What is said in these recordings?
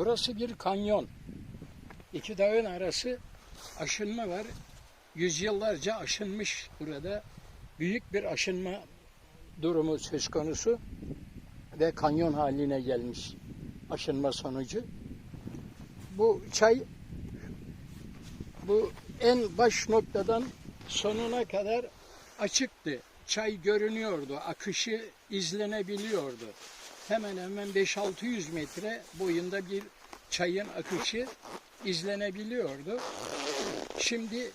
Burası bir kanyon. İki dağın arası aşınma var. Yüzyıllarca aşınmış burada. Büyük bir aşınma durumu söz konusu ve kanyon haline gelmiş aşınma sonucu. Bu çay bu en baş noktadan sonuna kadar açıktı. Çay görünüyordu, akışı izlenebiliyordu. Hemen hemen 5-600 metre boyunda bir çayın akışı izlenebiliyordu. Şimdi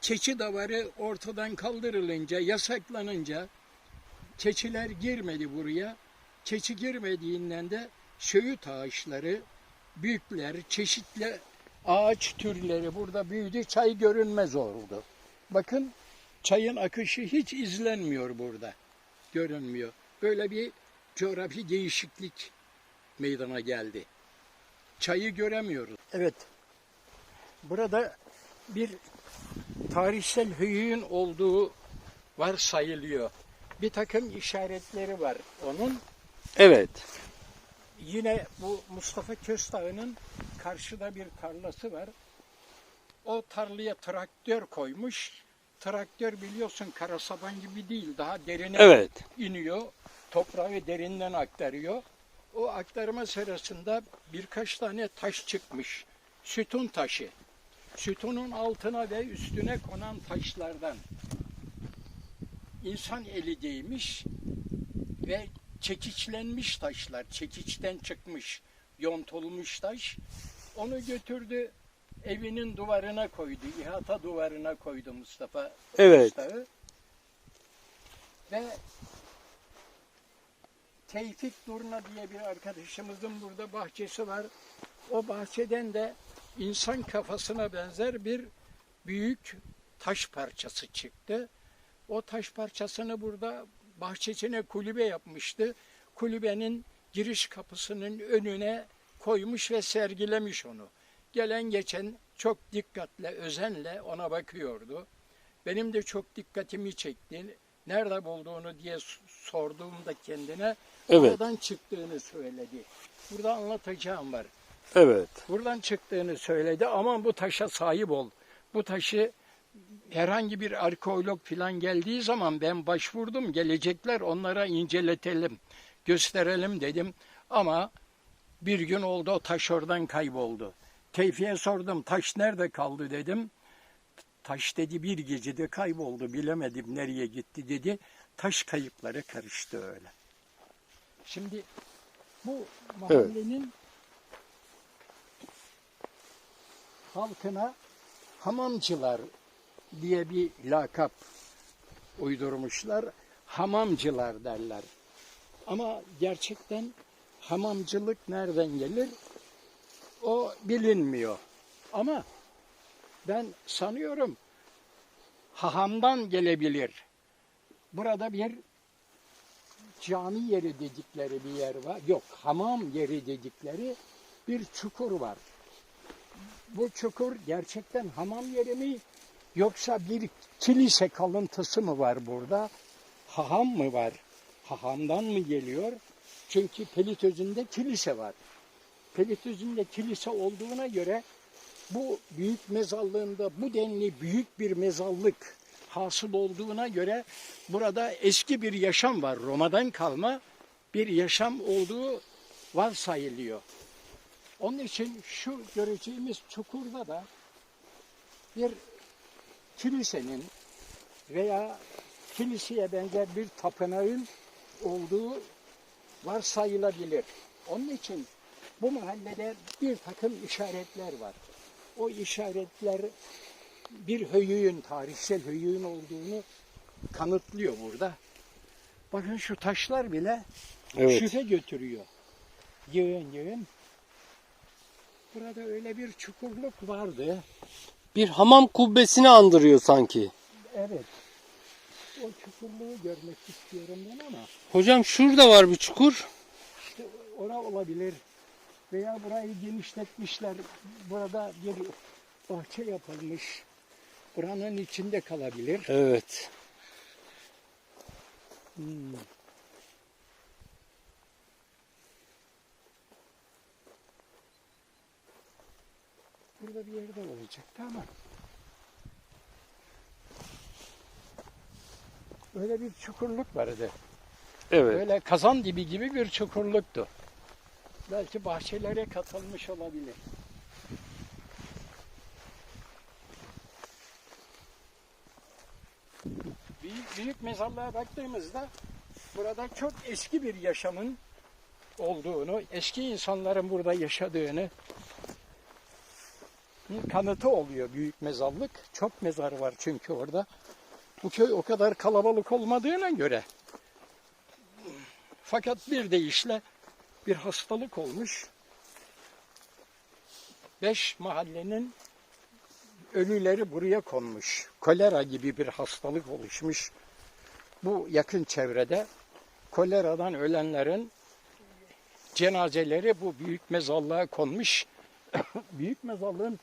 keçi davarı ortadan kaldırılınca, yasaklanınca keçiler girmedi buraya. Keçi girmediğinden de söğüt ağaçları, büyükler, çeşitli ağaç türleri burada büyüdü. Çay görünmez oldu. Bakın çayın akışı hiç izlenmiyor burada. Görünmüyor. Böyle bir coğrafi değişiklik meydana geldi. Çayı göremiyoruz. Evet. Burada bir tarihsel höyüğün olduğu varsayılıyor. Bir takım işaretleri var onun. Evet. Yine bu Mustafa Köstağ'ın karşıda bir tarlası var. O tarlaya traktör koymuş. Traktör biliyorsun karasaban gibi değil. Daha derine Evet. iniyor. Toprağı derinden aktarıyor. O aktarma sırasında birkaç tane taş çıkmış. Sütun taşı. Sütunun altına ve üstüne konan taşlardan insan eli değmiş ve çekiçlenmiş taşlar, çekiçten çıkmış, yontulmuş taş. Onu götürdü evinin duvarına koydu, ihata duvarına koydu Mustafa Evet. Köstağı. Ve Tevfik Durna diye bir arkadaşımızın burada bahçesi var. O bahçeden de insan kafasına benzer bir büyük taş parçası çıktı. O taş parçasını burada bahçesine kulübe yapmıştı. Kulübenin giriş kapısının önüne koymuş ve sergilemiş onu. Gelen geçen çok dikkatle, özenle ona bakıyordu. Benim de çok dikkatimi çekti. Nerede bulduğunu diye sorduğumda kendine Evet. oradan çıktığını söyledi. Burada anlatacağım var. Evet. Buradan çıktığını söyledi. Aman bu taşa sahip ol. Bu taşı herhangi bir arkeolog falan geldiği zaman ben başvurdum. Gelecekler onlara inceletelim, gösterelim dedim. Ama bir gün oldu o taş oradan kayboldu. Tevfi'ye sordum taş nerede kaldı dedim. Taş dedi bir gecede kayboldu bilemedim nereye gitti dedi. Taş kayıpları karıştı öyle. Şimdi bu mahallenin halkına hamamcılar diye bir lakap uydurmuşlar. Hamamcılar derler. Ama gerçekten hamamcılık nereden gelir? O bilinmiyor. Ama ben sanıyorum hahamdan gelebilir. Burada bir cami yeri dedikleri bir yer var. Yok, hamam yeri dedikleri bir çukur var. Bu çukur gerçekten hamam yeri mi yoksa bir kilise kalıntısı mı var burada? Haham mı var? Hahamdan mı geliyor? Çünkü Pelitözü'nde kilise var. Pelitözü'nde kilise olduğuna göre bu büyük mezarlığında bu denli büyük bir mezarlık hasıl olduğuna göre burada eski bir yaşam var. Roma'dan kalma bir yaşam olduğu varsayılıyor. Onun için şu göreceğimiz çukurda da bir kilisenin veya kiliseye benzer bir tapınağın olduğu varsayılabilir. Onun için bu mahallede bir takım işaretler var. O işaretler bir höyüğün, tarihsel höyüğün olduğunu kanıtlıyor burada. Bakın şu taşlar bile Evet. şüphe götürüyor. Yığın yığın. Burada öyle bir çukurluk vardı. Bir hamam kubbesini andırıyor sanki. Evet. O çukurluğu görmek istiyorum ben ama Hocam şurada var bir çukur. işte ora olabilir. Veya burayı genişletmişler. Burada bir bahçe yapılmış buranın içinde kalabilir. Evet. Hmm. Burada bir yerde olacaktı ama öyle bir çukurluk vardı. Evet. Böyle kazan dibi gibi bir çukurluktu. Belki bahçelere katılmış olabilir. Büyük, büyük mezarlığa baktığımızda burada çok eski bir yaşamın olduğunu, eski insanların burada yaşadığını kanıtı oluyor büyük mezarlık. Çok mezar var çünkü orada. Bu köy o kadar kalabalık olmadığına göre fakat bir deyişle bir hastalık olmuş. Beş mahallenin ölüleri buraya konmuş. Kolera gibi bir hastalık oluşmuş. Bu yakın çevrede koleradan ölenlerin cenazeleri bu büyük mezarlığa konmuş. büyük mezarlığın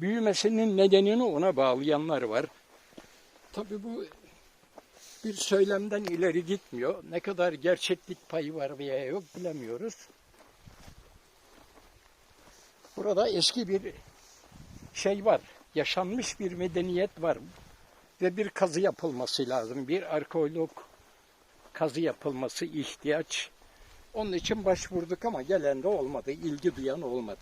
büyümesinin nedenini ona bağlayanlar var. Tabii bu bir söylemden ileri gitmiyor. Ne kadar gerçeklik payı var veya yok bilemiyoruz. Burada eski bir şey var. Yaşanmış bir medeniyet var. Ve bir kazı yapılması lazım. Bir arkeolog kazı yapılması ihtiyaç. Onun için başvurduk ama gelen de olmadı. ilgi duyan olmadı.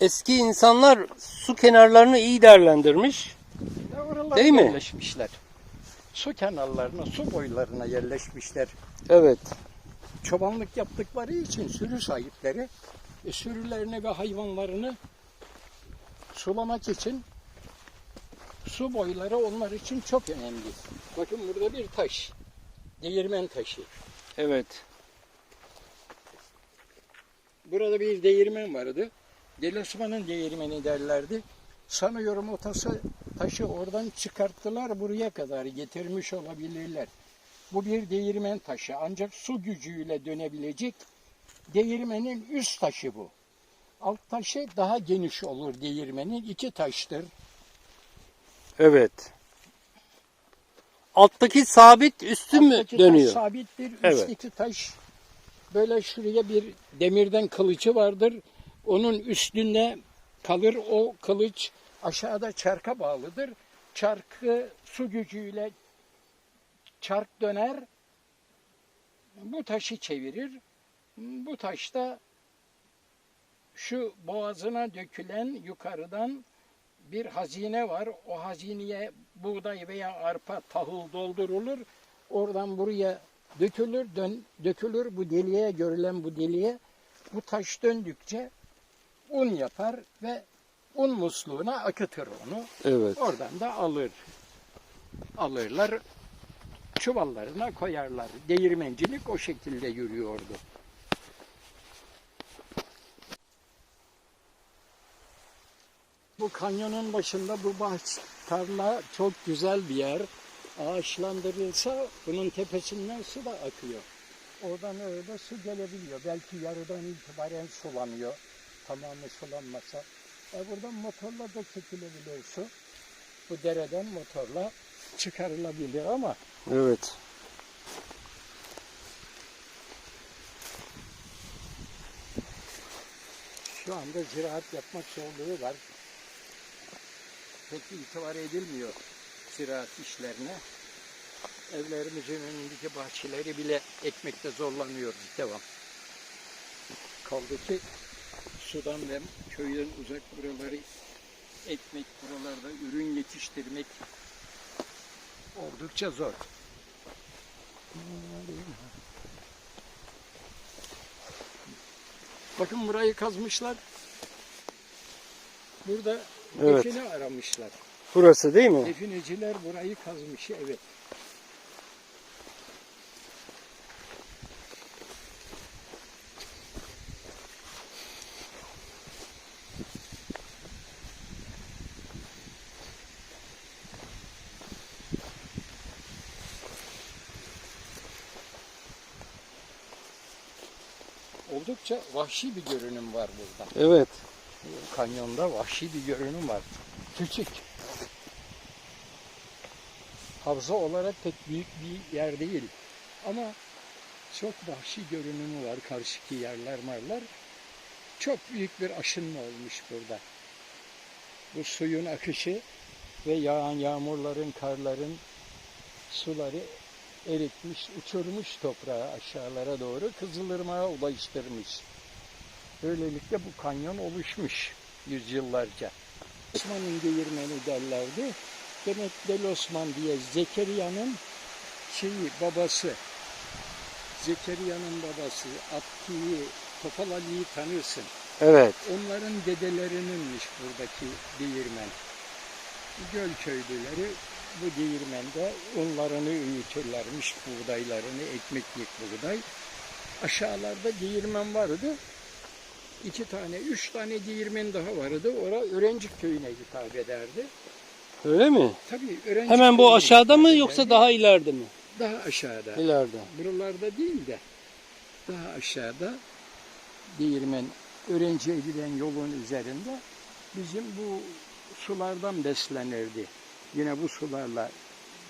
Eski insanlar su kenarlarını iyi değerlendirmiş. Değil mi? yerleşmişler. Su kenarlarına, su boylarına yerleşmişler. Evet. çobanlık yaptıkları için sürü sahipleri e, sürülerini ve hayvanlarını sulamak için su boyları onlar için çok önemli. Bakın burada bir taş. Değirmen taşı. Evet. Burada bir değirmen vardı. Delosman'ın değirmeni derlerdi. Sanıyorum o tası, taşı oradan çıkarttılar buraya kadar getirmiş olabilirler. Bu bir değirmen taşı ancak su gücüyle dönebilecek değirmenin üst taşı bu. Alt taşı daha geniş olur değirmenin. iki taştır. Evet. Alttaki sabit üstü mü Alttaki dönüyor? taş sabittir. Evet. Üstteki taş böyle şuraya bir demirden kılıcı vardır. Onun üstünde kalır o kılıç aşağıda çarka bağlıdır. Çarkı su gücüyle çark döner. Bu taşı çevirir. Bu taşta şu boğazına dökülen yukarıdan bir hazine var. O hazineye buğday veya arpa, tahıl doldurulur. Oradan buraya dökülür, dön, dökülür bu deliğe görülen bu deliğe. Bu taş döndükçe un yapar ve un musluğuna akıtır onu. Evet. Oradan da alır. Alırlar, çuvallarına koyarlar. Değirmencilik o şekilde yürüyordu. Bu kanyonun başında bu bahç tarla çok güzel bir yer. Ağaçlandırılsa bunun tepesinden su da akıyor. Oradan öyle su gelebiliyor. Belki yarıdan itibaren sulanıyor. Tamamı sulanmasa. E buradan motorla da çekilebilir su. Bu dereden motorla çıkarılabilir ama Evet. şu anda ziraat yapmak zorluğu var. Pek itibar edilmiyor ziraat işlerine. Evlerimizin önündeki bahçeleri bile ekmekte zorlanıyoruz. Devam. Kaldı ki sudan ve köyden uzak buraları ekmek, buralarda ürün yetiştirmek oldukça zor. Bakın burayı kazmışlar. Burada Evet. define aramışlar. Burası değil mi? Defineciler burayı kazmış, evet. Oldukça vahşi bir görünüm var burada. Evet. Kanyonda vahşi bir görünüm var. Küçük. havza olarak pek büyük bir yer değil. Ama çok vahşi görünümü var karşıki yerler marlar. Çok büyük bir aşınma olmuş burada. Bu suyun akışı ve yağan yağmurların, karların suları eritmiş, uçurmuş toprağı aşağılara doğru Kızılırmak'a ulaştırmış. Böylelikle bu kanyon oluşmuş yüzyıllarca. Osman'ın değirmeni derlerdi. Demek Del Osman diye Zekeriya'nın şeyi babası. Zekeriya'nın babası Abdi'yi, Topal Ali'yi tanırsın. Evet. Onların dedelerininmiş buradaki değirmen. Göl köylüleri bu değirmende unlarını öğütürlermiş, buğdaylarını, ekmeklik buğday. Aşağılarda değirmen vardı. İki tane, üç tane değirmen daha vardı. Ora Örencik köyüne hitap ederdi. Öyle mi? Tabii Örencik Hemen bu aşağıda mı ederdi. yoksa daha ileride mi? Daha aşağıda. İleride. Buralarda değil de daha aşağıda değirmen öğrenciye giden yolun üzerinde bizim bu sulardan beslenirdi. Yine bu sularla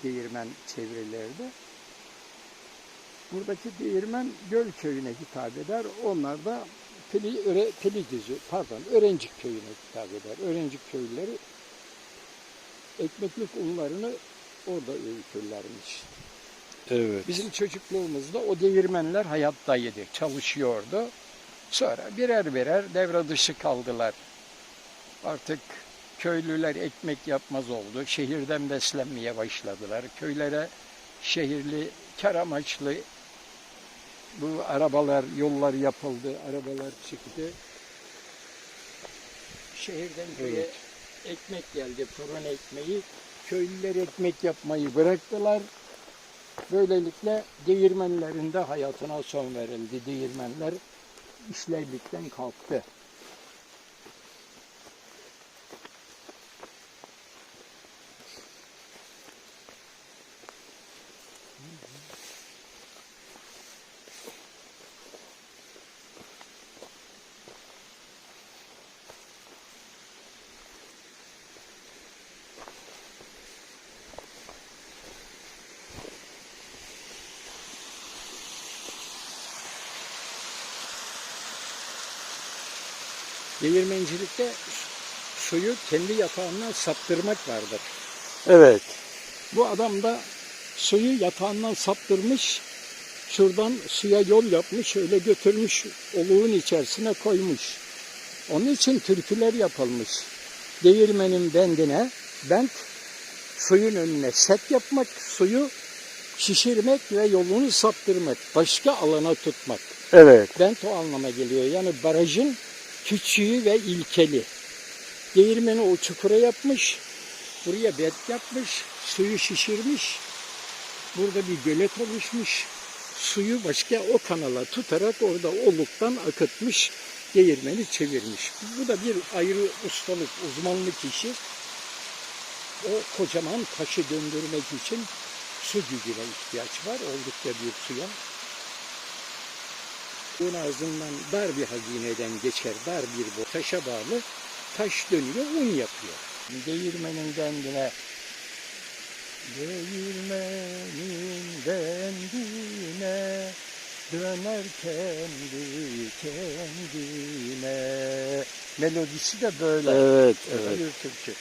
değirmen çevrilirdi. Buradaki değirmen Göl köyüne hitap eder. Onlar da Pili, öre, Piligözü, pardon Örencik köyüne hitap eder. Örencik köylüleri ekmeklik unlarını orada öğütürlermiş. Evet. Bizim çocukluğumuzda o değirmenler hayattaydı, çalışıyordu. Sonra birer birer devre dışı kaldılar. Artık köylüler ekmek yapmaz oldu. Şehirden beslenmeye başladılar. Köylere şehirli kar amaçlı bu arabalar, yollar yapıldı, arabalar çıktı. Şehirden köye Evet. ekmek geldi, fırın ekmeği. Köylüler ekmek yapmayı bıraktılar. Böylelikle değirmenlerin de hayatına son verildi. Değirmenler işlevlikten kalktı. Değirmencilikte suyu kendi yatağından saptırmak vardır. Evet. Bu adam da suyu yatağından saptırmış, şuradan suya yol yapmış, öyle götürmüş, oluğun içerisine koymuş. Onun için türküler yapılmış. Değirmenin bendine, bent, suyun önüne set yapmak, suyu şişirmek ve yolunu saptırmak, başka alana tutmak. Evet. Bent o anlama geliyor. Yani barajın küçüğü ve ilkeli. Değirmeni o çukura yapmış. Buraya bet yapmış. Suyu şişirmiş. Burada bir gölet oluşmuş. Suyu başka o kanala tutarak orada oluktan akıtmış. Değirmeni çevirmiş. Bu da bir ayrı ustalık, uzmanlık işi. O kocaman taşı döndürmek için su gücüne ihtiyaç var. Oldukça büyük suya. Bunun ağzından dar bir hazineden geçer, dar bir bu taşa bağlı. Taş dönüyor, un yapıyor. Değirmenin kendine Değirmenin bendine döner kendi kendine. Melodisi de böyle. Evet. Evet. bir türkü.